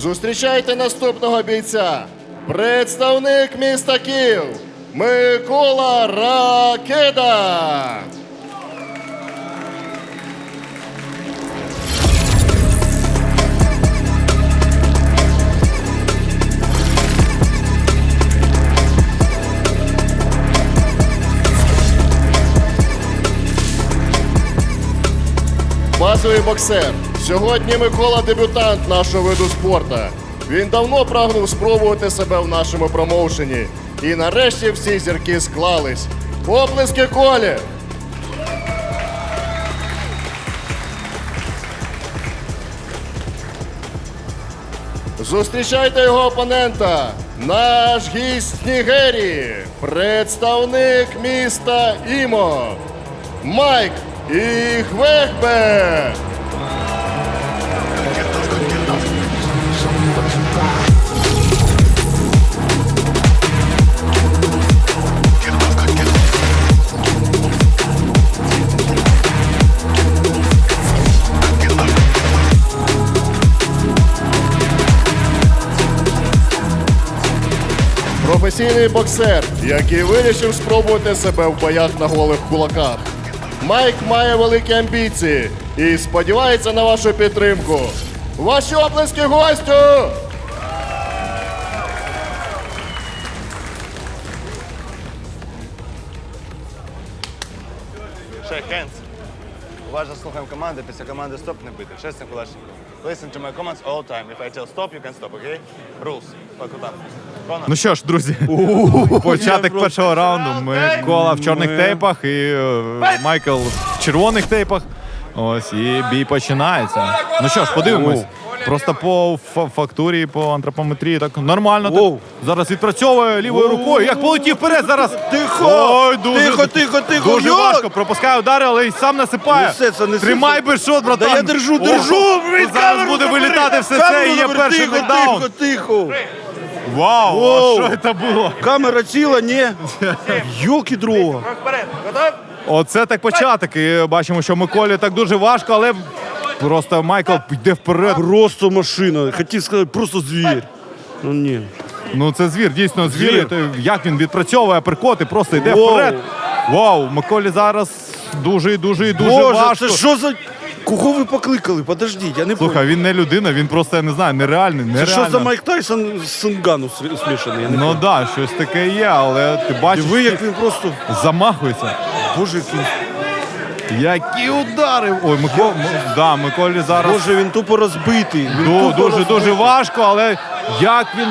Зустрічайте наступного бійця. Представник міста Київ Микола Ракеда. Базовий боксер. Сьогодні Микола дебютант нашого виду спорту. Він давно прагнув спробувати себе в нашому промоушені. І нарешті всі зірки склались. Оплески колі! Зустрічайте його опонента. Наш гість з Нігерії, представник міста Імо. Майк Іхвехбе. Професійний боксер, який вирішив спробувати себе в боях на голих кулаках. Майк має великі амбіції і сподівається на вашу підтримку. Ваші оплески гостю! Shake hands. Уважно слухаємо команди, після команди стоп не бити. Чесно, кулачником. Listen to my commands all time. If I tell stop, you can stop, okay? Rules. По кутам. Ну що ж, друзі, початок першого раунду. Микола в чорних тейпах і е, Майкл в червоних тейпах. Ось і бій починається. Ну що ж, подивимось. Просто по фа- фактурі, по антропометрії так нормально. Так. Зараз відпрацьовує лівою рукою. Як полетів вперед зараз. Тихо! Ой, дуже, Тихо, тихо, тихо! Дуже важко. Пропускає удари, але й сам насипає. Несеться, несеться. Тримай бешот, братан. Да я держу, держу! блін, Зараз буде вилітати все це і є перший тихо. Тихо, тихо. Вау, Воу. а що це було? Камера ціла, ні. Йолки дрова. Крок вперед. Готов? Оце так початок. І бачимо, що Миколі так дуже важко, але просто Майкл йде вперед. Просто машина. Хотів сказати, просто звір. Ну ні. Ну це звір, дійсно звір. Звір. Як він відпрацьовує аперкоти, просто йде Воу. вперед. Вау, Миколі зараз дуже і дуже і дуже Боже, важко. це що за. Кого ви покликали? Подождіть, я не Слухай, він не людина, він просто я не знаю, нереальний. Це нереально. що за Майк Тайсон з Сингану срі- смішаний? Я не Ну так, да, щось таке є, але ти бачиш, Диви, як він просто. замахується. Боже, який. Які удари! Ой, Миколі, да, Миколі зараз Боже, він тупо розбитий. Він тупо дуже розбитий. дуже важко, але як він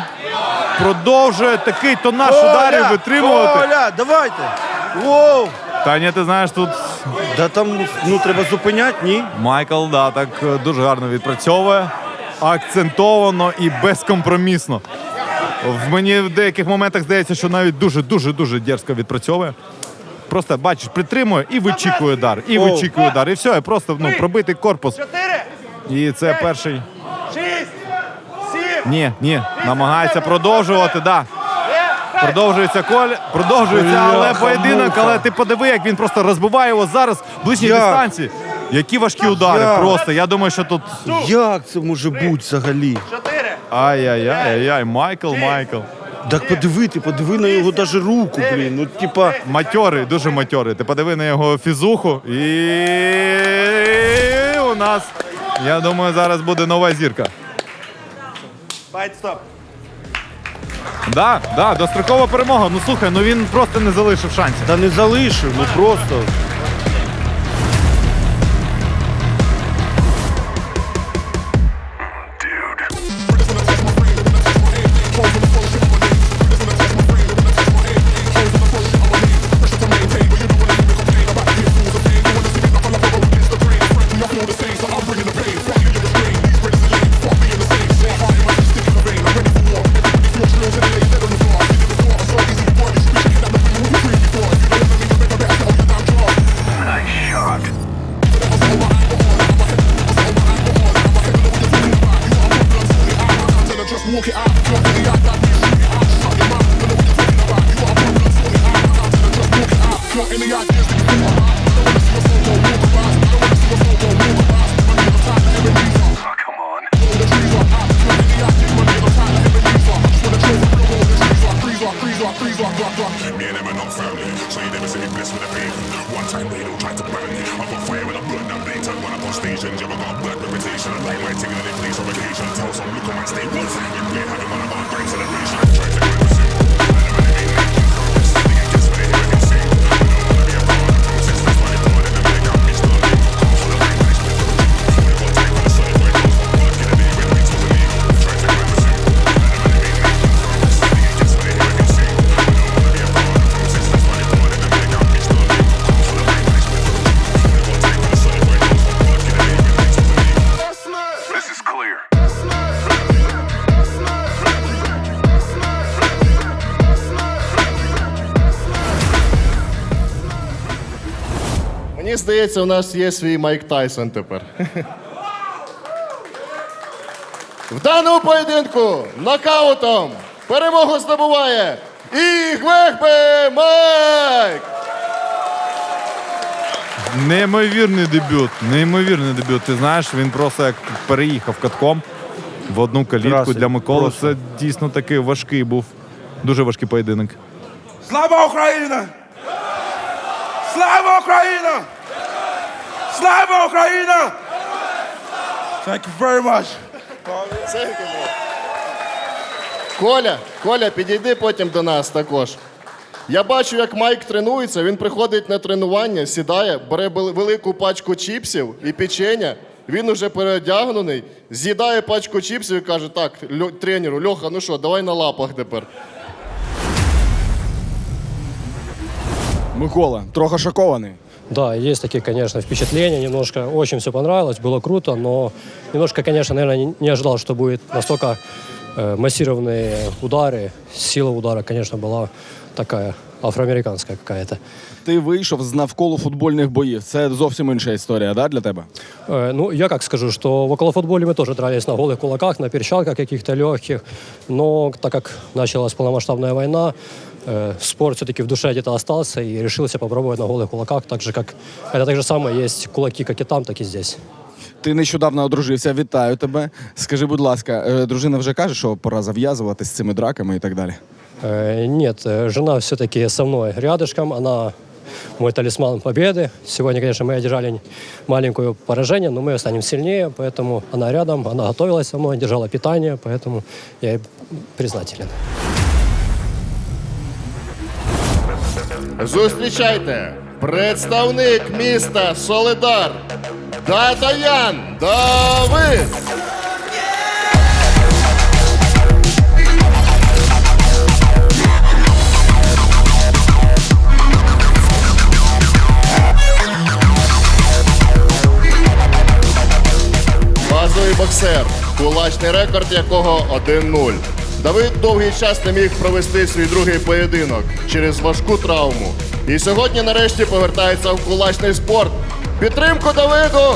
продовжує такий тонаж Коля, ударів витримувати. Коля, давайте. Воу. Таня, ти знаєш, тут Да там, ну, треба зупиняти, ні? Майкл да, так е, дуже гарно відпрацьовує, акцентовано і безкомпромісно. В мені в деяких моментах здається, що навіть дуже дуже дуже дерзко відпрацьовує. Просто бачиш, притримує і вичікує удар, і Оу. вичікує удар. І все, і просто ну, пробитий корпус. Чотири. І це перший. Шість. Сім. Ні, ні, намагається продовжувати. Да. Продовжується коль, продовжується, але Бляха, поєдинок. Але ти подиви, як він просто розбиває його зараз в ближній Як? дистанції. Які важкі удари. Як? Просто я думаю, що тут Як це може бути взагалі? Чотири. ай-яй-яй-яй, Майкл, Майкл. Так подиви, ти подиви на його даже руку, блін. Ну, типа, Матьорий, дуже матьорий. Ти подиви на його фізуху. І у нас, я думаю, зараз буде нова зірка. Файт стоп. Да, да, дострокова перемога. Ну слухай, ну він просто не залишив шансів. та не залишив, ну просто. Здається, у нас є свій Майк Тайсон тепер. В даному поєдинку нокаутом перемогу здобуває Ігвегбе Майк! Неймовірний дебют. Неймовірний дебют. Ти знаєш, він просто як переїхав катком в одну калітку Красень. для Миколи. Просто. Це дійсно такий важкий був. Дуже важкий поєдинок. Слава Україна! Слава Україна! Слава Україна! Thank you very much. Коля, Коля, підійди потім до нас також. Я бачу, як Майк тренується, він приходить на тренування, сідає, бере велику пачку чіпсів і печення. Він уже переодягнений, з'їдає пачку чіпсів і каже: так, тренеру, Льоха, ну що, давай на лапах тепер. Микола, трохи шокований. Да, есть такие, конечно, впечатления. Немножко очень все понравилось, было круто, но немножко, конечно, наверное, не- не ожидал, что будет настолько э, массированные удары. Сила удара, конечно, была такая афроамериканская какая-то. Ти вийшов з навколо футбольних боїв. Це зовсім інша історія, да, для тебе? Э, ну, я как скажу, что в околофутболе мы тоже дрались на голых кулаках, на перчатках каких-то легких. Но так как началась полномасштабная война, э, спорт все-таки в душе где-то остался и решился попробовать на голых кулаках, так же, как это так же самое есть кулаки как и там, так и здесь. Ти нещодавно одружився, вітаю тебе. Скажи, будь ласка, е, дружина вже каже, що пора зав'язувати з цими драками і так далі. Э, Нет, э, жена все-таки со мной рядышком, она мой талисман победы. Сегодня, конечно, мы одержали маленькое поражение, но мы станем сильнее, поэтому она рядом, она готовилась со мной, держала питание, поэтому я ей признателен. Зустрічайте! Представник міста Солидар Датаян Давид! Базовий боксер, кулачний рекорд якого 1-0. Давид довгий час не міг провести свій другий поєдинок через важку травму. І сьогодні нарешті повертається в кулачний спорт. Підтримку Давиду!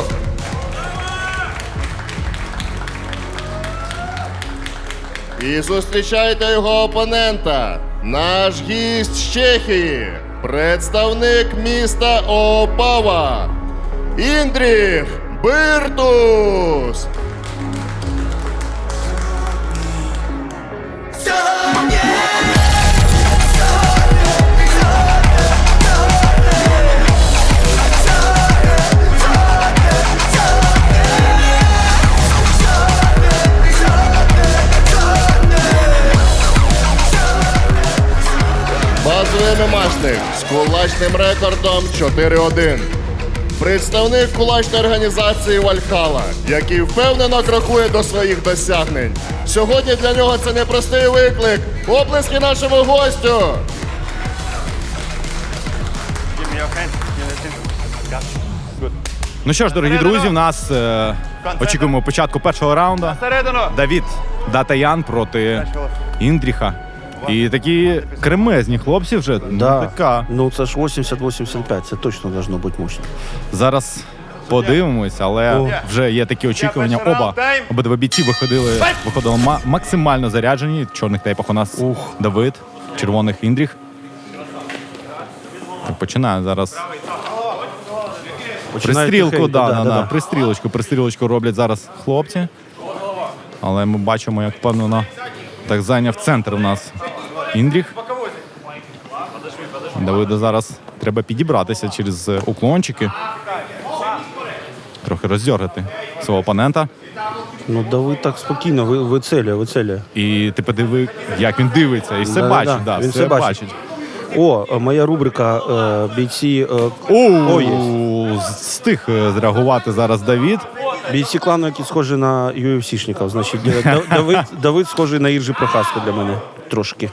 І зустрічайте його опонента. Наш гість з Чехії, представник міста Опава. Індріх Биртус. Базовий мемашник з кулачним рекордом 4-1. Представник кулачної організації Вальхала, який впевнено крокує до своїх досягнень. Сьогодні для нього це непростий виклик. Оплески нашому гостю! Ну що ж, дорогі друзі, в нас е, очікуємо початку першого раунду. Давід Датаян проти Індріха. І такі кремезні хлопці вже. Ну, така. Ну це ж 80-85, це точно должно бути мощно. Зараз подивимось, але вже є такі очікування. Оба обидва бійці виходили, виходили ма- максимально заряджені. В чорних тейпах у нас Давид, червоних Індріх. Так, починає зараз. Починає Пристрілку, тихенько, да, да, да, да. пристрілочку, пристрілочку роблять зараз хлопці. Але ми бачимо, як впевнено так зайняв центр у нас Індріх. Давиду зараз треба підібратися через е, уклончики. Трохи роздергати свого опонента. Ну Давид так спокійно, ви, вицелює, вицелює. І ти подиви, як він дивиться, і все Да-да-да, бачить. Да, він все бачить. бачить. О, е, моя рубрика е, бійці. Е, О, О, є. Е, зреагувати зараз Давід. Бійці клану, які схожі на UFC-шників. Значить, е, Да- Давид, Давид схожий на Іржі Прохаска для мене трошки.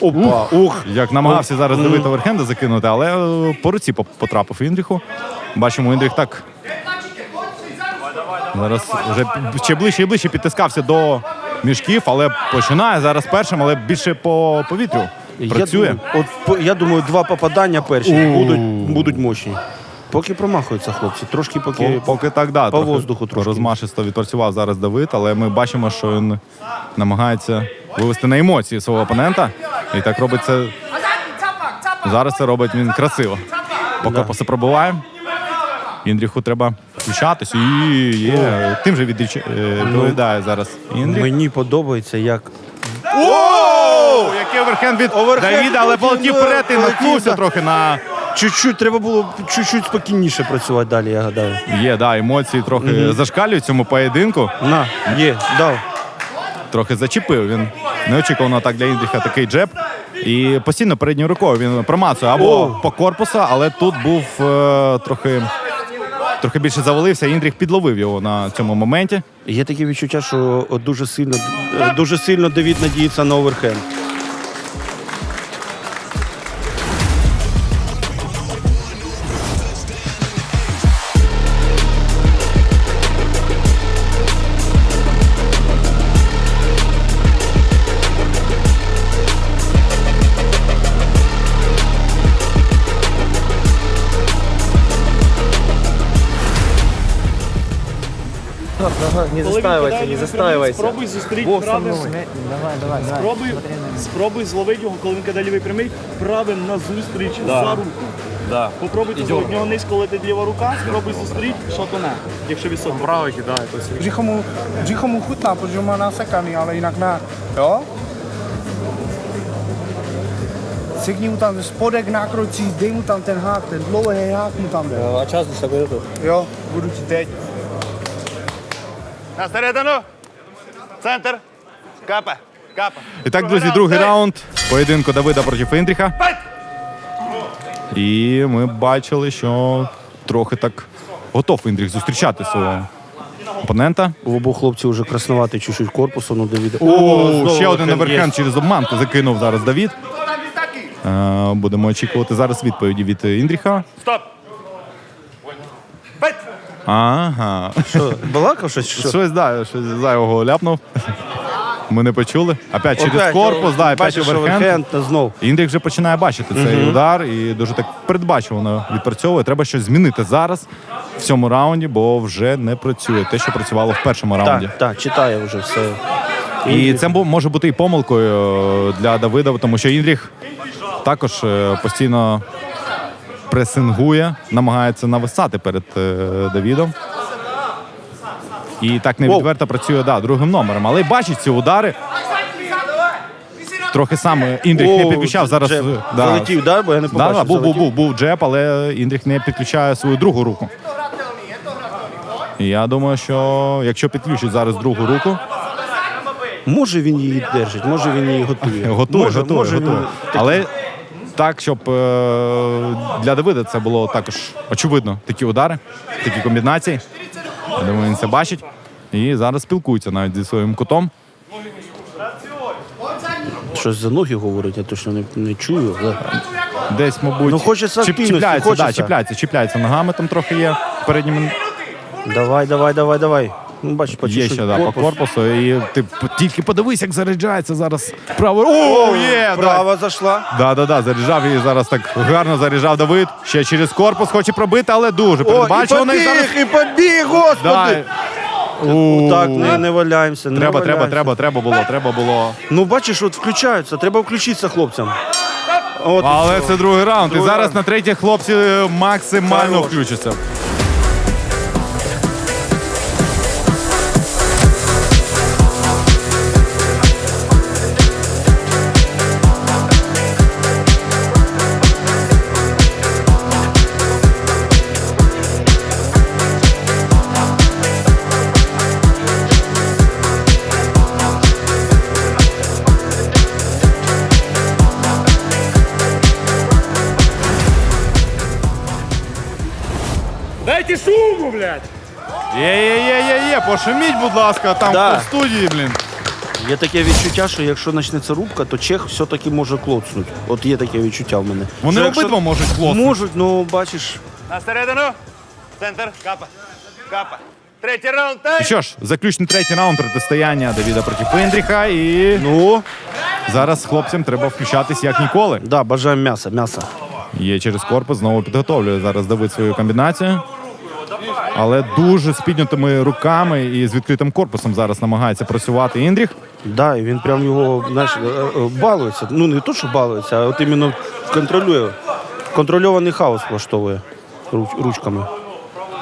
Опа, ух. Як намагався зараз Давид оверхенда закинути, але е, по руці поп- потрапив Індріху. Бачимо, Індріх так. Зараз вже ще ближче і ближче підтискався до мішків, але починає зараз першим, але більше по повітрю. Працює. Я думаю, от, по- я думаю, два попадання перші будуть, будуть мощні. Поки промахуються хлопці, трошки поки. Поки, поки так, да, по трохи воздуху трошки. розмашисто відпрацював зараз Давид, але ми бачимо, що він намагається вивести на емоції свого опонента. І так робить це. Зараз це робить він красиво. Поки все пробиває. Індріху треба включатись. І є. Тим же е, відповідає зараз Індріх. Мені подобається, як Оу! Який оверхенд від Давіда, але полетів вперед і наткнувся трохи на. чуть-чуть треба було чуть-чуть спокійніше працювати далі, я гадаю. Є, да, емоції трохи зашкалюють в цьому поєдинку. На, є, дав. Трохи зачепив. Він неочікувано так для Індріха такий джеб. І постійно передньою рукою він промацує або по корпусу, але тут був е, трохи, трохи більше завалився. Індріх підловив його на цьому моменті. Є таке відчуття, що дуже сильно, дуже сильно Давід надіється на оверхенд. Не застаивайся, не застаивайся. Спробуй зустріти правим. Спробуй, спробуй зловити його, коли він кидає лівий прямий, правим на зустріч за руку. Да. Попробуйте зловити. В нього низько летить ліва рука, спробуй зустріти, що то не, якщо високо. Право кидає. Břicho mu, břicho mu chutná, protože má nasekaný, ale jinak ne. Jo? Sekni mu tam spodek nákročí, dej mu tam ten hák, ten dlouhý hák mu tam jde. А час десь так минуту. Jo, budu ti teď. На середину. Центр. Капа. Капа. І так, друзі, другий раунд поєдинку Давида проти Індріха. І ми бачили, що трохи так готов Індріх зустрічати свого опонента. У обох хлопців вже краснувати чуть-чуть корпусу, ну Давіда. О, ще один оверхенд через обманку закинув зараз Давід. Е, Будемо очікувати зараз відповіді від Індріха. Стоп. Ага. Що, балакав щось? чи Що? Щось, да, щось зайвого ляпнув. Ми не почули. Опять через Опять, корпус, да, опять бачиш, оверхенд. оверхенд знов. Індрік вже починає бачити цей удар і дуже так передбачувано відпрацьовує. Треба щось змінити зараз в цьому раунді, бо вже не працює те, що працювало в першому раунді. Так, так, читає вже все. І це бу- може бути і помилкою е, для Давида, тому що Індріх також е, постійно пресингує, намагається нависати перед е, Давідом. І так невідверто працює да, другим номером. Але бачить ці удари. Трохи сам е, Індріх не підключав зараз. джеб. е, Да, Залетів, да? Бо я не Да, побачив. да, був, був, залетів. був, був джеб, але Індріх не підключає свою другу руку. І я думаю, що якщо підключить зараз другу руку, Може він її держить, може він її готує. Готує, може, готує, може готує. Він... Але так, щоб е, для Давида це було також очевидно, такі удари, такі комбінації. Я думаю, він це бачить. І зараз спілкується навіть зі своїм кутом. Щось за ноги говорить, я точно не, не чую. Але... Десь, мабуть, Ну, хочеться чіп- активності, чіпляється, Да, хочеться. чіпляється, чіпляється ногами, там трохи є передніми. Давай, давай, давай, давай. Ну, бачиш, по Є чуть-чуть ще да, по корпус. корпусу. І ти п- тільки подивись, як заряджається зараз право. О, є! да. Права зайшла. Да, да, да, заряджав її зараз так гарно заряджав Давид. Ще через корпус хоче пробити, але дуже О, і передбачувано. І побіг, зараз і побіг, господи! Да. У, Так, не, не валяємося, не Треба, треба, валяємося. треба, треба було, треба було. Ну, бачиш, от включаються, треба включитися хлопцям. От, і Але все. це другий раунд. І Другий зараз раунд. на третій хлопці максимально Хорош. включаться. Пошуміть, будь ласка, там Да. в студії, блін. Є таке відчуття, що якщо почнеться рубка, то чех все-таки може клоцнути. От є таке відчуття в мене. Вони Що якщо- обидва можуть хлопці. Можуть, ну бачиш. На середину. Центр. Капа. Капа. Третій раунд. Тайм. І що ж, заключний третій раунд протистояння Давіда проти Індріха. І Ну, зараз хлопцям треба включатись як ніколи. да, бажаємо м'яса, м'яса. Є через корпус, знову підготовлює зараз Давид свою комбінацію. Але дуже з піднятими руками і з відкритим корпусом зараз намагається працювати Індріх. Да, і він прям його знаєш, е, е, балується. Ну не то, що балується, а от іменно контролює. Контрольований хаос влаштовує руч- ручками.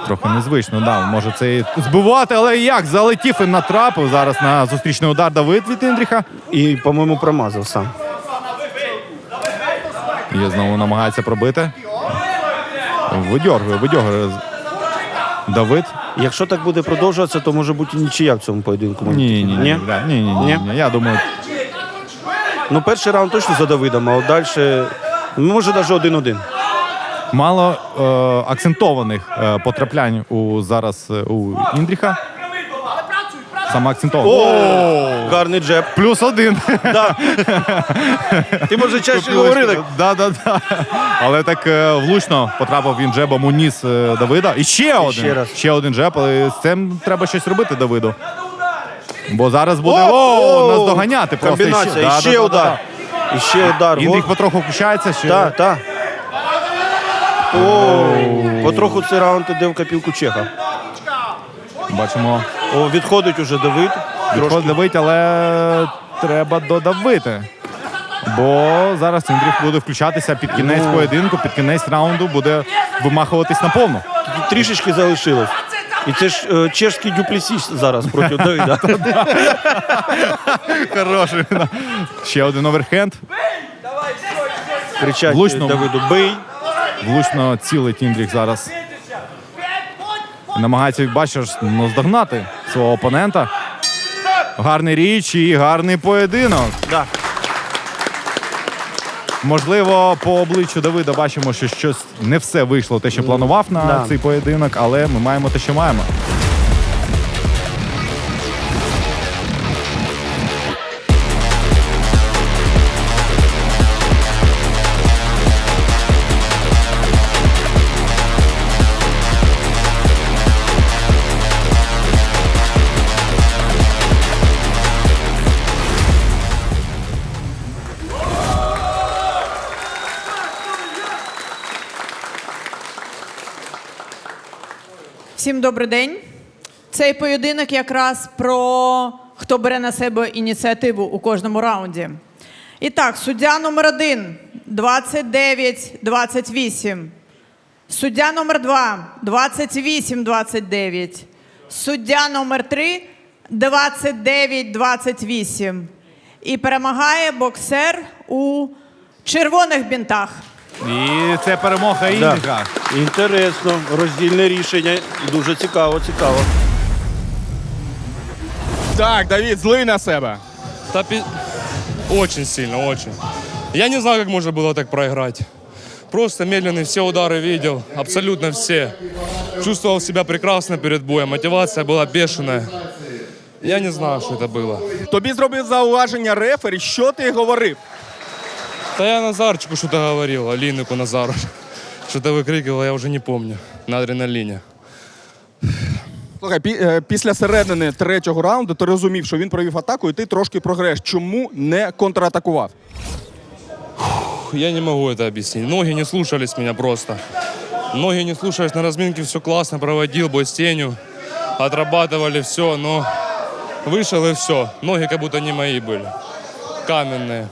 Трохи незвично, да. Може це і збивати, але як? Залетів і натрапив зараз на зустрічний удар Давид від Індріха. І, по-моєму, промазав сам. І знову намагається пробити. Видьоргує, видьоргує. Давид. Якщо так буде продовжуватися, то може бути нічия в цьому поєдинку. Ні, ні, ні, ні, да, ні, ні, ні, Ні? ні. Я думаю, Ну, перший раунд точно за Давидом, а от далі, може, навіть один-один. мало е, акцентованих е, потраплянь у зараз е, у Індріха. Саме акцентовано. Гарний джеб. Плюс один. Ти може чаще говорили. Да, да, да. Але так е, влучно потрапив він джебом у ніс е, Давида. І ще один. ще раз. Ще один джеб, але з цим треба щось робити Давиду. Бо зараз буде О, о, о, нас доганяти просто. Комбінація, Да, ще да, да, удар. І ще удар. Індріх потроху включається. Ще... Так, так. О, потроху цей раунд іде в копілку Чеха. Бачимо, О, відходить уже Давид. відход Давид, але треба додавити. Бо зараз Індріх буде включатися під кінець Ну. поєдинку, під кінець раунду буде вимахуватись на повну. Трішечки залишилось. І це ж е, чешський дюплесіс зараз проти Давида. Хороший. Ще один оверхенд. Кричать Влучно. Давиду бий. Влучно цілить Індріх зараз. Намагається, бачиш, ну, здогнати свого опонента. Гарний річ і гарний поєдинок. Да. Можливо, по обличчю Давида бачимо, що щось не все вийшло, те, що планував на Да. цей поєдинок, але ми маємо те, що маємо. Всім добрий день. Цей поєдинок якраз про хто бере на себе ініціативу у кожному раунді. І так, суддя номер один 29-28. Суддя номер два 28-29. Суддя номер три 29-28. І перемагає боксер у червоних бінтах. І це перемога Да. Індріха. Інтересно, роздільне рішення. Дуже цікаво, цікаво. Так, Давід, злий на себе. Да, пи- Очень сильно, очень. Я не знаю, как можно было так проиграть. Просто медленный, все удары видел, абсолютно все. Чувствовал себя прекрасно перед боем, мотивация была бешеная. Я не знаю, что это было. Тобі зробив зауваження рефері. Що ти говорив? Да я Назарчику что-то говорил, Алинику Назару. Что-то выкрикивал, я уже не помню, на адреналине. Слухай, пі- е, після середини третього раунду ти розумів, що він провів атаку, і ти трошки програєш. Чому не контратакував? Фух, Я не могу это объяснить. Ноги не слушались меня просто. Ноги не слушались, на разминке все классно проводил, бой с тенью. Отрабатывали все, но вышел и все. Ноги как будто не мои были. Каменные.